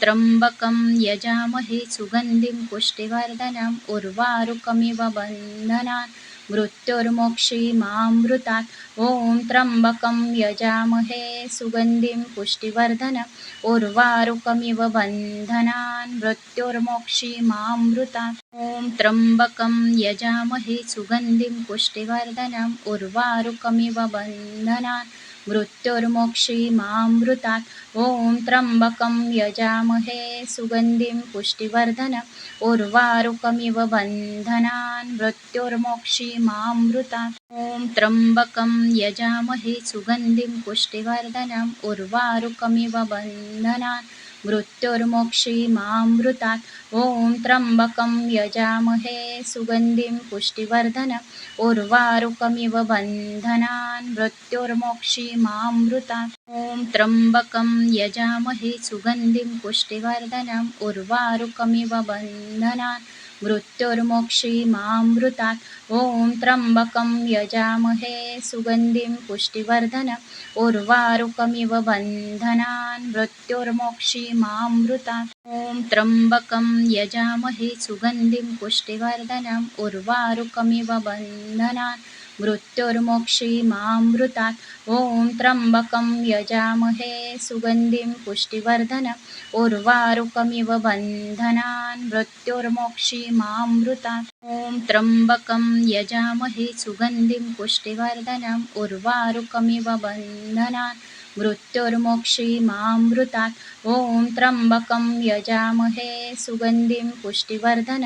त्र्यम्बकं यजामहे सुगन्धिं पुष्टिवर्धनम् उर्वारुकमिव बन्धनान् मृत्युर्मोक्षीमामृतात् ॐ त्र्यम्बकं यजामहे सुगन्धिं पुष्टिवर्धनम् उर्वारुकमिव बन्धनान् मृत्युर्मोक्षीमामृतात् ॐ त्र्यम्बकं यजामहे सुगन्धिं पुष्टिवर्धनम् उर्वारुकमिव बन्धनान् मृत्युर्मोक्षीमामृतात् ॐ त्र्यम्बकं यजामहे सुगन्धिं पुष्टिवर्धन। उर्वारुकमिव बन्धनान् मृत्युर्मोक्षीमामृतात् ॐ त्र्यम्बकं यजामहे सुगन्धिं पुष्टिवर्धनम् उर्वारुकमिव बन्धनान्। मृत्युर्मोक्षीमामृतात् ॐ त्र्यम्बकं यजामहे सुगन्धिं पुष्टिवर्धन। उर्वारुकमिव बन्धनान् मृत्युर्मोक्षीमामृतात् ॐ त्र्यम्बकं यजामहे सुगन्धिं पुष्टिवर्धनम् उर्वारुकमिव बन्धनान् मृत्युर्मोक्षीमामृतात् ॐ त्र्यम्बकं यजामहे सुगन्धिं पुष्टिवर्धनम् उर्वारुकमिव बन्धनान्। मृत्युर्मोक्षीमामृतात् ॐ त्र्यम्बकं यजामहे सुगन्धिं पुष्टिवर्धनम् उर्वारुकमिव बन्धनान्। मृत्युर्मोक्षीमामृतात् ॐ त्र्यम्बकं यजामहे सुगन्धिं पुष्टिवर्धनम् उर्वारुकमिव बन्धनान्। मृत्युर्मोक्षीमामृतात् ॐ त्र्यम्बकं यजामहे सुगन्धिं पुष्टिवर्धनम् उर्वारुकमिव बन्धनान्। मृत्युर्मोक्षीमामृतात् ॐ त्र्यम्बकं यजामहे सुगन्धिं पुष्टिवर्धन।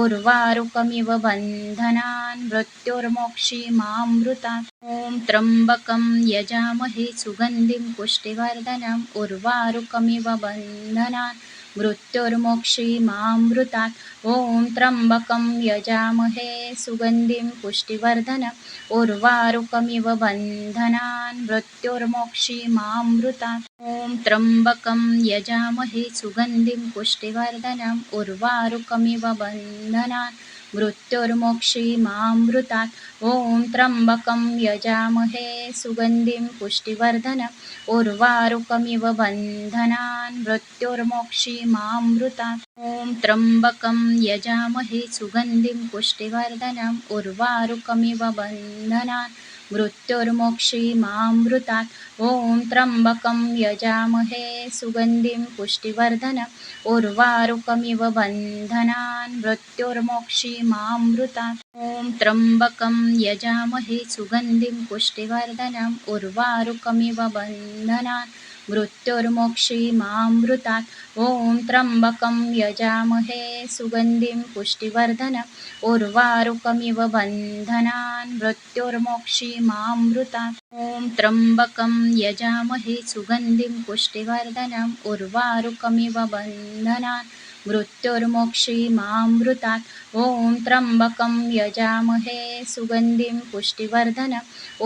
उर्वारुकमिव बन्धनान् मृत्युर्मोक्षीमामृतात् ॐ त्र्यम्बकं यजामहे सुगन्धिं पुष्टिवर्धनम् उर्वारुकमिव बन्धनान्। मृत्युर्मोक्षीमामृतात् ॐ त्र्यम्बकं यजामहे सुगन्धिं पुष्टिवर्धन। उर्वारुकमिव बन्धनान् मृत्युर्मोक्षीमामृतात् ॐ त्र्यम्बकं यजामहे सुगन्धिं पुष्टिवर्धनम् उर्वारुकमिव बन्धनान् मृत्युर्मोक्षीमामृतात् ॐ त्र्यम्बकं यजामहे सुगन्धिं पुष्टिवर्धनम् उर्वारुकमिव बन्धनान् मृत्युर्मोक्षीमामृतात् ॐ त्र्यम्बकं यजामहे सुगन्धिं पुष्टिवर्धनम् उर्वारुकमिव बन्धनान्। मृत्युर्मोक्षीमामृतात् ॐ त्र्यम्बकं यजामहे सुगन्धिं पुष्टिवर्धनम् उर्वारुकमिव बन्धनान्। मृत्युर्मोक्षीमामृतात् ॐ त्र्यम्बकं यजामहे सुगन्धिं पुष्टिवर्धनम् उर्वारुकमिव बन्धनान्। मृत्युर्मोक्षीमामृतात् ॐ त्र्यम्बकं यजामहे सुगन्धिं पुष्टिवर्धन। उर्वारुकमिव बन्धनान् मृत्युर्मोक्षीमामृतात् ॐ त्र्यम्बकं यजामहे सुगन्धिं पुष्टिवर्धनम् उर्वारुकमिव बन्धनान् मृत्युर्मोक्षीमामृतात् ॐ त्र्यम्बकं यजामहे सुगन्धिं पुष्टिवर्धन।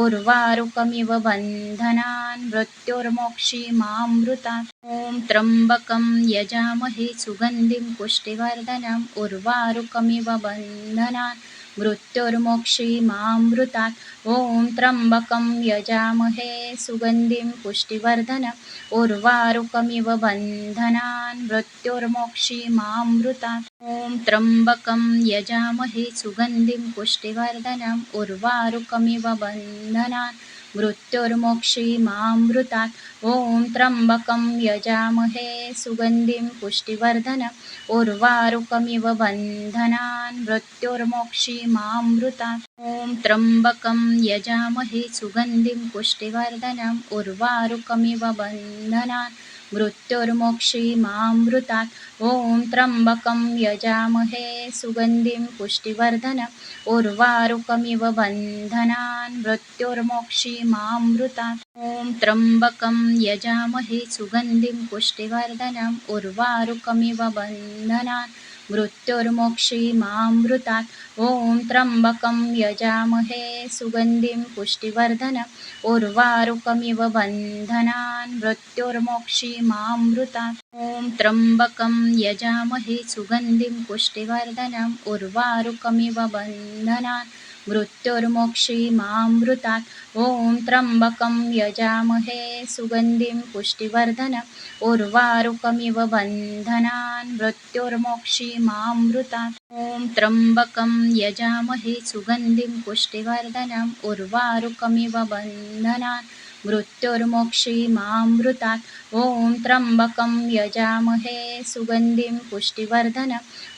उर्वारुकमिव बन्धनान् मृत्युर्मोक्षीमामृतात् ॐ त्र्यम्बकं यजामहे सुगन्धिं पुष्टिवर्धनम् उर्वारुकमिव बन्धनान् मृत्युर्मोक्षीमामृतात् ॐ त्र्यम्बकं यजामहे सुगन्धिं पुष्टिवर्धनम् उर्वारुकमिव बन्धनान् मृत्युर्मोक्षीमामृतात् ॐ त्र्यम्बकं यजामहे सुगन्धिं पुष्टिवर्धनम् उर्वारुकमिव बन्धनान्। मृत्युर्मोक्षीमामृतात् ॐ त्र्यम्बकं यजामहे सुगन्धिं पुष्टिवर्धनम् उर्वारुकमिव बन्धनान्। मृत्युर्मोक्षीमामृतात् ॐ त्र्यम्बकं यजामहे सुगन्धिं पुष्टिवर्धनम् उर्वारुकमिव बन्धनान्। मृत्युर्मोक्षीमामृतात् ॐ त्र्यम्बकं यजामहे सुगन्धिं पुष्टिवर्धन। उर्वारुकमिव बन्धनान् मृत्युर्मोक्षीमामृतात् ॐ त्र्यम्बकं यजामहे सुगन्धिं पुष्टिवर्धनम् उर्वारुकमिव बन्धनान्। मृत्युर्मोक्षीमामृतात् ॐ त्र्यम्बकं यजामहे सुगन्धिं पुष्टिवर्धन। उर्वारुकमिव बन्धनान् मृत्युर्मोक्षीमामृतात् ॐ त्र्यम्बकं यजामहे सुगन्धिं पुष्टिवर्धनम् उर्वारुकमिव बन्धनान्। मृत्युर्मोक्षीमामृतात् ॐ त्र्यम्बकं यजामहे सुगन्धिं पुष्टिवर्धन। उर्वारुकमिव बन्धनान्। मृत्युर्मोक्षीमामृतात् ॐ त्र्यम्बकं यजामहे सुगन्धिं पुष्टिवर्धनम् उर्वारुकमिव बन्धनान् मृत्युर्मोक्षीमामृतात् ॐ त्र्यम्बकं यजामहे सुगन्धिं पुष्टिवर्धन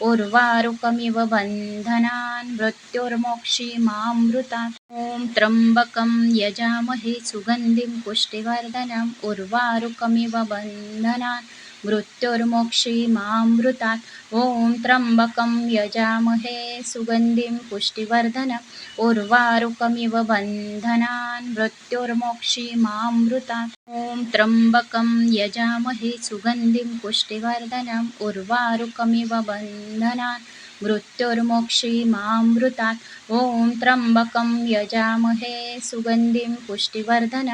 उर्वारुकमिव बन्धनान् मृत्युर्मोक्षीमामृतात् ॐ त्र्यम्बकं यजामहे सुगन्धिं पुष्टिवर्धनम् उर्वारुकमिव बन्धनान् मृत्युर्मोक्षीमामृतात् ॐ त्र्यम्बकं यजामहे सुगन्धिं पुष्टिवर्धन। उर्वारुकमिव बन्धनान् मृत्युर्मोक्षीमामृतात् ॐ त्र्यम्बकं यजामहे सुगन्धिं पुष्टिवर्धनम् उर्वारुकमिव बन्धनान् मृत्युर्मोक्षीमामृतात् ॐ त्र्यम्बकं यजामहे सुगन्धिं पुष्टिवर्धन।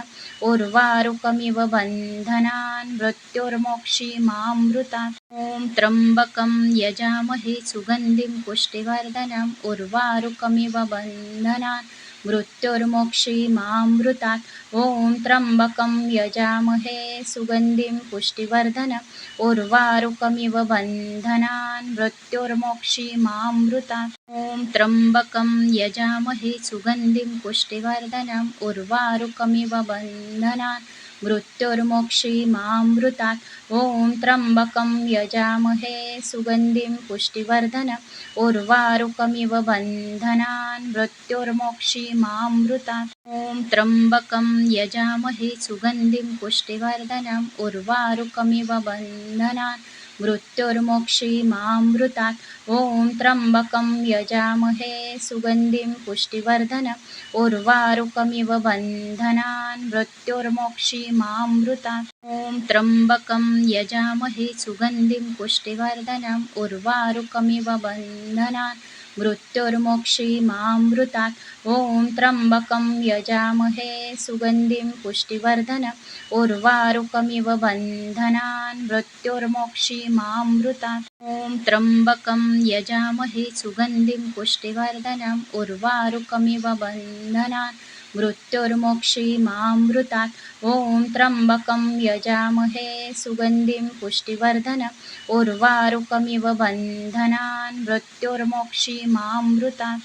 उर्वारुकमिव बन्धनान्। मृत्युर्मोक्षीमामृतात् ॐ त्र्यम्बकं यजामहे सुगन्धिं पुष्टिवर्धनम् उर्वारुकमिव बन्धनान्। मृत्युर्मोक्षीमामृतात् ॐ त्र्यम्बकं यजामहे सुगन्धिं पुष्टिवर्धन। उर्वारुकमिव बन्धनान् मृत्युर्मोक्षीमामृतात् ॐ त्र्यम्बकं यजामहे सुगन्धिं पुष्टिवर्धनम् उर्वारुकमिव बन्धनान्। मृत्युर्मोक्षीमामृतात् ॐ त्र्यम्बकं यजामहे सुगन्धिं पुष्टिवर्धन। उर्वारुकमिव बन्धनान्। मृत्युर्मोक्षीमामृतात् ॐ त्र्यम्बकं यजामहे सुगन्धिं पुष्टिवर्धनम् उर्वारुकमिव बन्धनान्। मृत्युर्मोक्षीमामृतात् ॐ त्र्यम्बकं यजामहे सुगन्धिं पुष्टिवर्धन। उर्वारुकमिव बन्धनान् मृत्युर्मोक्षीमामृतात् ॐ त्र्यम्बकं यजामहे सुगन्धिं पुष्टिवर्धनम् उर्वारुकमिव बन्धनान्। मृत्युर्मोक्षीमामृतात् ॐ त्र्यम्बकं यजामहे सुगन्धिं पुष्टिवर्धन। उर्वारुकमिव बन्धनान् मृत्युर्मोक्षीमामृतात् ॐ त्र्यम्बकं यजामहे सुगन्धिं पुष्टिवर्धनम् उर्वारुकमिव बन्धनान्। मृत्युर्मोक्षीमामृतात् ॐ त्र्यम्बकं यजामहे सुगन्धिं पुष्टिवर्धन। उर्वारुकमिव बन्धनान्। मृत्युर्मोक्षीमामृतात्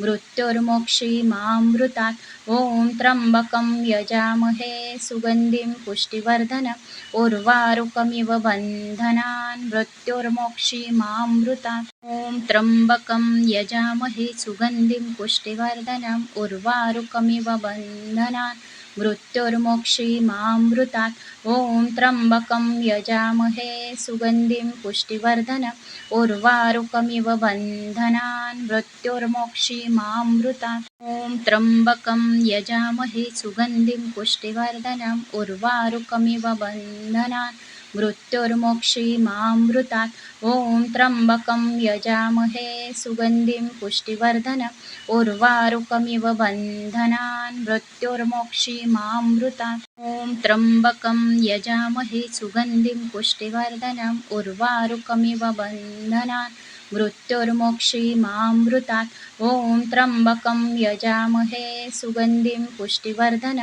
मृत्युर्मोक्षीमामृतात् ॐ त्र्यम्बकं यजामहे सुगन्धिं पुष्टिवर्धन। उर्वारुकमिव बन्धनान् मृत्युर्मोक्षीमामृतात् ॐ त्र्यम्बकं यजामहे सुगन्धिं पुष्टिवर्धनम् उर्वारुकमिव बन्धनान्। मृत्युर्मोक्षीमामृतात् ॐ त्र्यम्बकं यजामहे सुगन्धिं पुष्टिवर्धन। उर्वारुकमिव बन्धनान् मृत्युर्मोक्षीमामृतात् ॐ त्र्यम्बकं यजामहे सुगन्धिं पुष्टिवर्धनम् उर्वारुकमिव बन्धनान्। मृत्युर्मोक्षीमामृतात् ॐ त्र्यम्बकं यजामहे सुगन्धिं पुष्टिवर्धन। उर्वारुकमिव बन्धनान् मृत्युर्मोक्षीमामृतात् ॐ त्र्यम्बकं यजामहे सुगन्धिं पुष्टिवर्धनम् उर्वारुकमिव बन्धनान्। मृत्युर्मोक्षीमामृतात् ॐ त्र्यम्बकं यजामहे सुगन्धिं पुष्टिवर्धन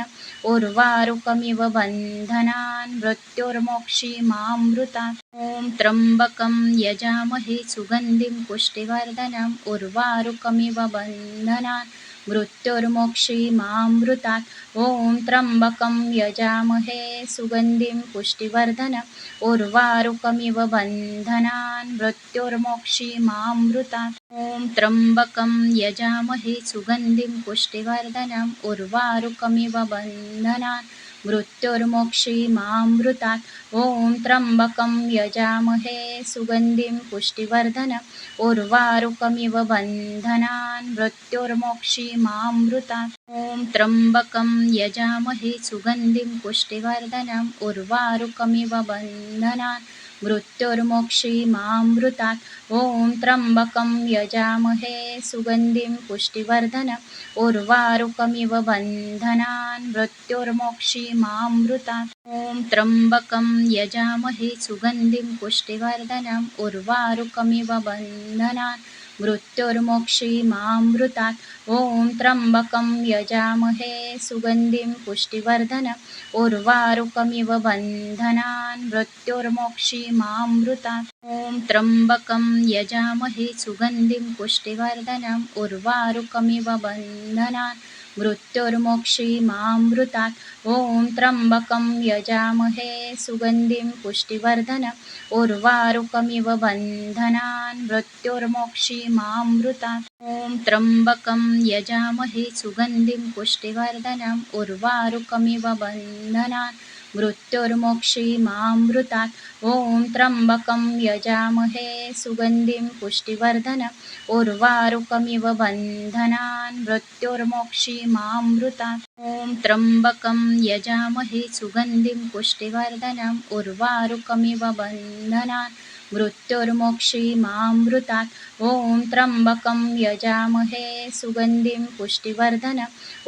उर्वारुकमिव बन्धनान्। मृत्युर्मोक्षीमामृतात् ॐ त्र्यम्बकं यजामहे सुगन्धिं पुष्टिवर्धनम् उर्वारुकमिव बन्धनान्। मृत्युर्मोक्षीमामृतात् ॐ त्र्यम्बकं यजामहे सुगन्धिं पुष्टिवर्धन। उर्वारुकमिव बन्धनान् मृत्युर्मोक्षीमामृतात् ॐ त्र्यम्बकं यजामहे सुगन्धिं पुष्टिवर्धनम् उर्वारुकमिव बन्धनान् मृत्युर्मोक्षीमामृतात् ॐ त्र्यम्बकं यजामहे सुगन्धिं पुष्टिवर्धन। उर्वारुकमिव बन्धनान् मृत्युर्मोक्षीमामृतात् ॐ त्र्यम्बकं यजामहे सुगन्धिं पुष्टिवर्धनम् उर्वारुकमिव बन्धनान्। मृत्युर्मोक्षीमामृतात् ॐ त्र्यम्बकं यजामहे सुगन्धिं पुष्टिवर्धन। उर्वारुकमिव बन्धनान् मृत्युर्मोक्षीमामृतात् ॐ त्र्यम्बकं यजामहे सुगन्धिं पुष्टिवर्धनम् उर्वारुकमिव बन्धनान्। मृत्युर्मोक्षीमामृतात् ॐ त्र्यम्बकं यजामहे सुगन्धिं पुष्टिवर्धन। उर्वारुकमिव बन्धनान् मृत्युर्मोक्षीमामृतात् ॐ त्र्यम्बकं यजामहे सुगन्धिं पुष्टिवर्धनम् उर्वारुकमिव बन्धनान्। मृत्युर्मोक्षीमामृतात् ॐ त्र्यम्बकं यजामहे सुगन्धिं पुष्टिवर्धन। उर्वारुकमिव बन्धनान् मृत्युर्मोक्षीमामृतात् ॐ त्र्यम्बकं यजामहे सुगन्धिं पुष्टिवर्धनम् उर्वारुकमिव बन्धनान् मृत्युर्मोक्षीमामृतात् ॐ त्र्यम्बकं यजामहे सुगन्धिं पुष्टिवर्धन। उर्वारुकमिव बन्धनान् मृत्युर्मोक्षीमामृतात् ॐ त्र्यम्बकं यजामहे सुगन्धिं पुष्टिवर्धनम् उर्वारुकमिव बन्धनान्। मृत्युर्मोक्षीमामृतात् ॐ त्र्यम्बकं यजामहे सुगन्धिं पुष्टिवर्धन।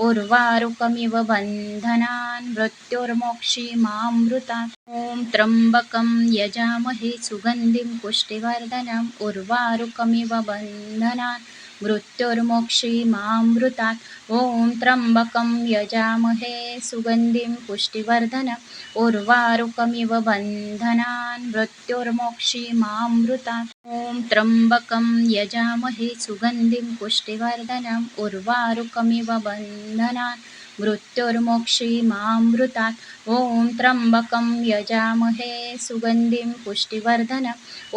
उर्वारुकमिव बन्धनान्। मृत्युर्मोक्षीमामृतात् ॐ त्र्यम्बकं यजामहे सुगन्धिं पुष्टिवर्धनम् उर्वारुकमिव बन्धनान्। मृत्युर्मोक्षीमामृतात् ॐ त्र्यम्बकं यजामहे सुगन्धिं पुष्टिवर्धन। उर्वारुकमिव बन्धनान्। मृत्युर्मोक्षीमामृतात् ॐ त्र्यम्बकं यजामहे सुगन्धिं पुष्टिवर्धनम् उर्वारुकमिव बन्धनान् मृत्युर्मोक्षीमामृतात् ॐ त्र्यम्बकं यजामहे सुगन्धिं पुष्टिवर्धन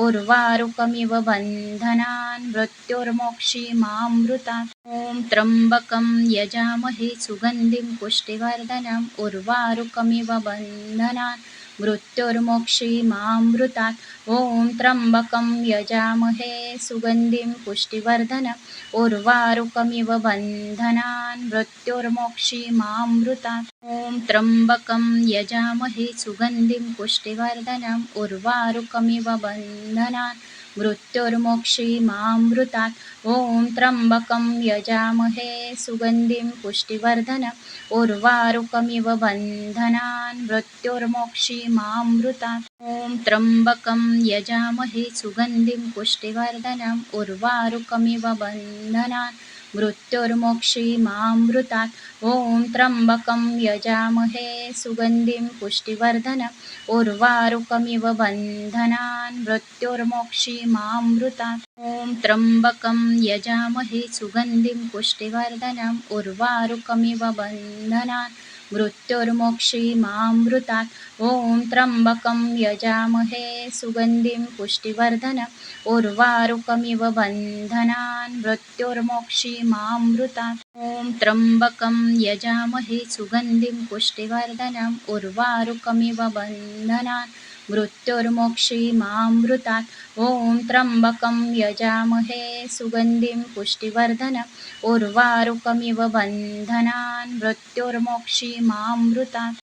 उर्वारुकमिव बन्धनान् मृत्युर्मोक्षीमामृतात् ॐ त्र्यम्बकं यजामहे सुगन्धिं पुष्टिवर्धनम् उर्वारुकमिव बन्धनान् मृत्युर्मोक्षीमामृतात् ॐ त्र्यम्बकं यजामहे सुगन्धिं पुष्टिवर्धन। उर्वारुकमिव बन्धनान् मृत्युर्मोक्षीमामृतात् ॐ त्र्यम्बकं यजामहे सुगन्धिं पुष्टिवर्धनम् उर्वारुकमिव बन्धनान्। मृत्युर्मोक्षीमामृतात् ॐ त्र्यम्बकं यजामहे सुगन्धिं पुष्टिवर्धन उर्वारुकमिव बन्धनान् मृत्युर्मोक्षीमामृतात् ॐ त्र्यम्बकं यजामहे सुगन्धिं पुष्टिवर्धनम् उर्वारुकमिव बन्धनान्। मृत्युर्मोक्षीमामृतात् ॐ त्र्यम्बकं यजामहे सुगन्धिं पुष्टिवर्धन। उर्वारुकमिव बन्धनान् मृत्युर्मोक्षीमामृतात् ॐ त्र्यम्बकं यजामहे सुगन्धिं पुष्टिवर्धनम् उर्वारुकमिव बन्धनान्। मृत्युर्मोक्षीमामृतात् ॐ त्र्यम्बकं यजामहे सुगन्धिं पुष्टिवर्धन। उर्वारुकमिव बन्धनान् मृत्युर्मोक्षीमामृतात् ॐ त्र्यम्बकं यजामहे सुगन्धिं पुष्टिवर्धनम् उर्वारुकमिव बन्धनान् मृत्युर्मोक्षीमामृतात् ॐ त्र्यम्बकं यजामहे सुगन्धिं पुष्टिवर्धन। उर्वारुकमिव बन्धनान्। मृत्युर्मोक्षीमामृतात्